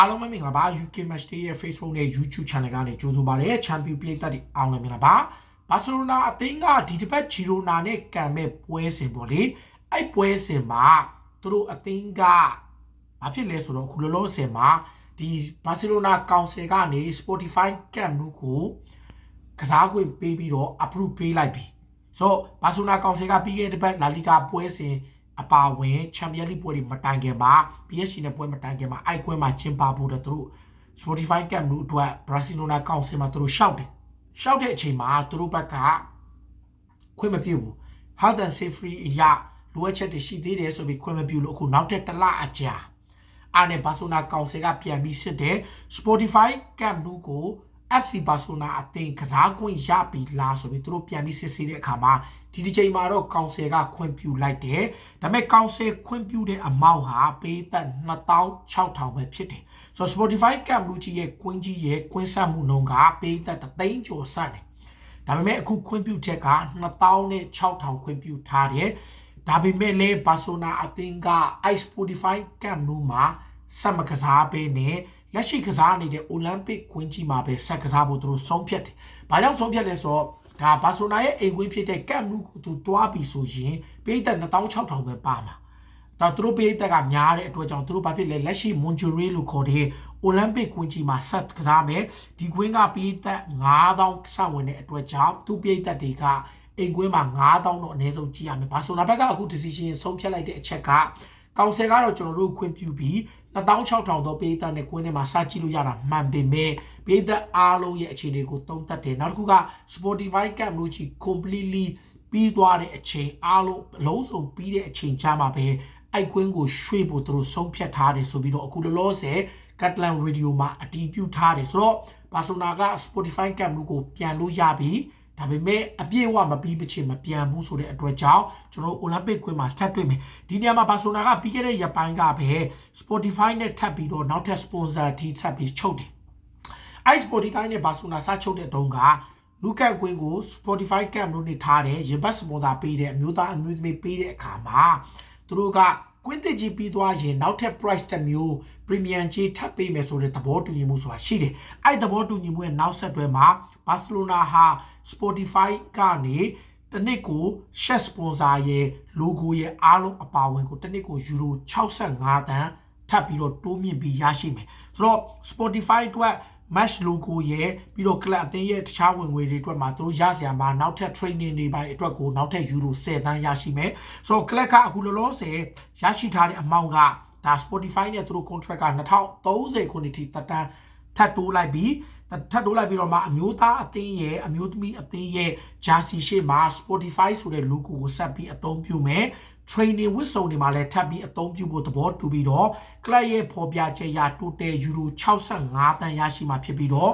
အားလုံးပဲမင်္ဂလာပါ UK Match Day ရဲ့ Facebook နဲ့ YouTube Channel ကနေကြိုဆိုပါရစေ။ Champion ပြည်သက်တွေအားလုံးမင်္ဂလာပါ။ဘာစီလိုနာအသင်းကဒီတစ်ပတ်ဂျီရိုနာနဲ့ကံမဲ့ပွဲစဉ်ပေါ့လေ။အဲ့ပွဲစဉ်မှာသူတို့အသင်းကဘာဖြစ်လဲဆိုတော့အခုလောလောဆယ်မှာဒီဘာစီလိုနာကောင်ဆယ်ကနေ Spotify Camp လို့ကိုကစားခွင့်ပေးပြီးတော့ approve ပေးလိုက်ပြီ။ဆိုတော့ဘာစီလိုနာကောင်ဆယ်ကပြီးခဲ့တဲ့တစ်ပတ်လာလီဂါပွဲစဉ် အပါဝင်ချန်ပီယံလိပွဲတွေမတိုင်ခင်မှာ PSG နဲ့ပွဲမတိုင်ခင်မှာအိုက်ကွဲမှာကျင်းပဖို့တဲ့သူတို့ Spotify Camp လို့အတွက် Barcelona ကောင်ဆယ်မှာသူတို့ရှောက်တယ်ရှောက်တဲ့အချိန်မှာသူတို့ဘက်ကခွင့်မပြုဘူး Health and Safety အရာလိုအပ်ချက်တွေရှိသေးတယ်ဆိုပြီးခွင့်မပြုလို့အခုနောက်ထပ်တစ်လအကြာအားနဲ့ Barcelona ကောင်ဆယ်ကပြန်ပြီးစစ်တယ် Spotify Camp လို့ကို FC Barcelona အသင်းကစားခွင့်ရပြီလားဆိုပြီးသူတို့ပြန်ပြီးစစ်ဆေးတဲ့အခါမှာဒီဒီချိန်မှာတော့ကောင်ဆယ်ကခွင့်ပြုလိုက်တယ်။ဒါပေမဲ့ကောင်ဆယ်ခွင့်ပြုတဲ့အမောက်ဟာပေးသက်2600ပဲဖြစ်တယ်။ဆိုတော့ Spotify Camp လူကြီးရဲ့ကွင်းကြီးရဲ့ကွင်းဆက်မှုနှုန်းကပေးသက်3သိန်းကျော်ဆန့်တယ်။ဒါပေမဲ့အခုခွင့်ပြုချက်က2600ခွင့်ပြုထားတယ်။ဒါပေမဲ့လည်းဘာဆိုနာအသင်းက ice Spotify Camp လို့မှာစက်မကစားပေးနဲ့ လက်ရှိကစားနေတဲ့ Olympic ကွင်းကြီးမှာပဲဆက်ကစားဖို့သူတို့ဆုံးဖြတ်တယ်။ဘာကြောင့်ဆုံးဖြတ်လဲဆိုတော့ဒါဘာဆိုနာရဲ့အိမ်ကွင်းဖြစ်တဲ့ Camp Nou ကိုသူတွားပြီဆိုရင်ပြည်သက်2600ပဲပါမှာ။ဒါသူတို့ပြည်သက်ကများတဲ့အတွက်ကြောင့်သူတို့ဘာဖြစ်လဲလက်ရှိ Monjuri လို့ခေါ်တဲ့ Olympic ကွင်းကြီးမှာဆက်ကစားမယ်။ဒီကွင်းကပြည်သက်9000စဝင်တဲ့အတွက်ကြောင့်သူပြည်သက်တွေကအိမ်ကွင်းမှာ9000တော့အနည်းဆုံးကြည့်ရမယ်။ဘာဆိုနာဘက်ကအခု decision ဆုံးဖြတ်လိုက်တဲ့အချက်က ကောင်ဆယ်ကတော့ကျွန်တော်တို့ခွင့်ပြုပြီး2600တော့ပေးသက်နဲ့ကွင်းထဲမှာစကြည့်လို့ရတာမှန်ပေမဲ့ပေးသက်အားလုံးရဲ့အခြေအနေကိုသုံးသပ်တယ်နောက်တစ်ခုက Spotify Camp လို့ကြီး completely ပြီးသွားတဲ့အချိန်အားလုံးအလုံးစုံပြီးတဲ့အချိန်ချမှာပဲအိုက်ကွင်းကိုရွှေ့ဖို့သူတို့ဆုံးဖြတ်ထားတယ်ဆိုပြီးတော့အခုလောလောဆယ် Catalan Radio မှာအတည်ပြုထားတယ်ဆိုတော့ Barcelona က Spotify Camp ကိုပြန်လို့ရပြီ ဒါပေမဲ့အပြည့်အဝမပြီးပချင်မပြန်ဘူးဆိုတဲ့အတွက်ကြောင့်ကျွန်တော်အိုလံပစ်ကွင်းမှာထပ်တွေ့မယ်ဒီနေရာမှာဘာဆိုနာကပြီးခဲ့တဲ့ရက်ပိုင်းကပဲ Spotify နဲ့ထပ်ပြီးတော့နောက်ထပ် sponsor တီထပ်ပြီးချုပ်တယ်အဲ Spotify နဲ့ဘာဆိုနာစချုပ်တဲ့တုန်းကလူကတ်ကွင်းကို Spotify Camp လို့နေထားတယ်ရေဘတ်စပွန်ဆာပေးတဲ့အမျိုးသားအမျိုးသမီးပေးတဲ့အခါမှာသူတို့က ကွင်းတစ်ကြီးပြီးသွားရင်နောက်ထပ် price တစ်မျိုး premium ကြီးထပ်ပေးမယ်ဆိုတဲ့သဘောတူညီမှုဆိုတာရှိတယ်။အဲ့သဘောတူညီမှုရဲ့နောက်ဆက်တွဲမှာ Barcelona ဟာ Spotify ကနေတနစ်ကို share sponsor ရဲ့ logo ရဲ့အားလုံးအပါဝင်ကိုတနစ်ကို euro 65တန်းထပ်ပြီးတော့တိုးမြင့်ပြီးရရှိမယ်။ဆိုတော့ Spotify အတွက် match logo ရဲ့ပြီးတော့ club အသင်းရဲ့တခြားဝင်ငွေတွေအတွက်မှာသူတို့ရစရာမှာနောက်ထပ် training တွေပိုင်းအတွက်ကိုနောက်ထပ် euro 10တန်းရရှိမယ်ဆိုတော့ club ကအခုလောလောဆယ်ရရှိထားတဲ့အမောင့်ကဒါ Spotify နဲ့သူတို့ contract က2030ခုနှစ်ထိတက်တန်းထပ်တိုးလိုက်ပြီး ထပ်တိုးလိုက်ပြီးတော့မှအမျိုးသားအသင်းရဲ့အမျိုးသမီးအသင်းရဲ့ jersey ရှေ့မှာ Spotify ဆိုတဲ့ logo ကိုဆက်ပြီးအသုံးပြုမယ် training ဝတ်စုံတွေမှာလည်းထပ်ပြီးအသုံးပြုဖို့သဘောတူပြီးတော့ club ရဲ့ဖော်ပြချက်ရ total euro 65တန်းရရှိမှာဖြစ်ပြီးတော့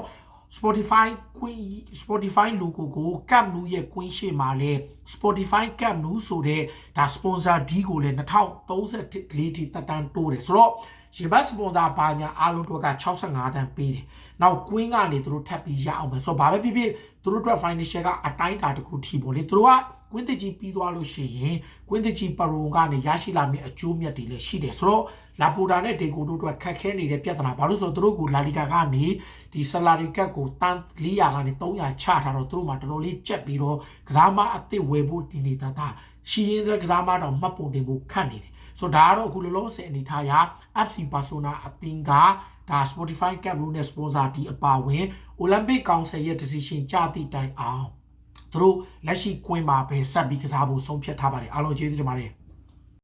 Spotify Queen Spotify logo ကို Camp Nou ရဲ့ Queen ရှေ့မှာလဲ Spotify Camp Nou ဆိုတဲ့ဒါ sponsor D ကိုလည်း2034ထိတက်တန်းတိုးတယ်ဆိုတော့ရေဘတ်စပွန်ဆာဘာညာအားလုံးတို့က65တန်းပေးတယ်။နောက် Queen ကနေသူတို့ထပ်ပြီးရအောင်ပဲဆိုတော့ဘာပဲဖြစ်ဖြစ်သူတို့အတွက် financial ကအတိုင်းအတာတစ်ခုထိပေါ့လေသူတို့က ကွင်းတကြီးပြီးသွားလို့ရှိရင်ကွင်းတကြီးပရုံကနေရရှိလာမယ့်အကျိုးမြတ်တွေလည်းရှိတယ်ဆိုတော့လာပိုတာနဲ့ဒေကိုတို့အတွက်ခက်ခဲနေတဲ့ပြဿနာဘာလို့ဆိုတော့သူတို့ကလာလီဂါကနေဒီဆလာရီကတ်ကိုတန်း400ကနေ300ချထားတော့သူတို့မှတော်တော်လေးကြက်ပြီးတော့ကစားမအစ်စ်ဝယ်ဖို့ဒီနေတာတာရှိရင်းစကစားမတော့မှတ်ပုံတင်ဖို့ခန့်နေတယ်ဆိုတော့ဒါကတော့အခုလောလောဆယ်အနေထားရ FC Barcelona အသင်းကဒါ Spotify Camp လို့နဲ့ sponsor ဒီအပါဝင် Olympic Council ရဲ့ decision ကြသည့်တိုင်အောင်သူ တို့လက်ရှိကွင်းမှာပဲဆက်ပြီးကစားဖို့ဆုံးဖြတ်ထားပါတယ်အားလုံးကျေးဇူးတင်ပါတယ်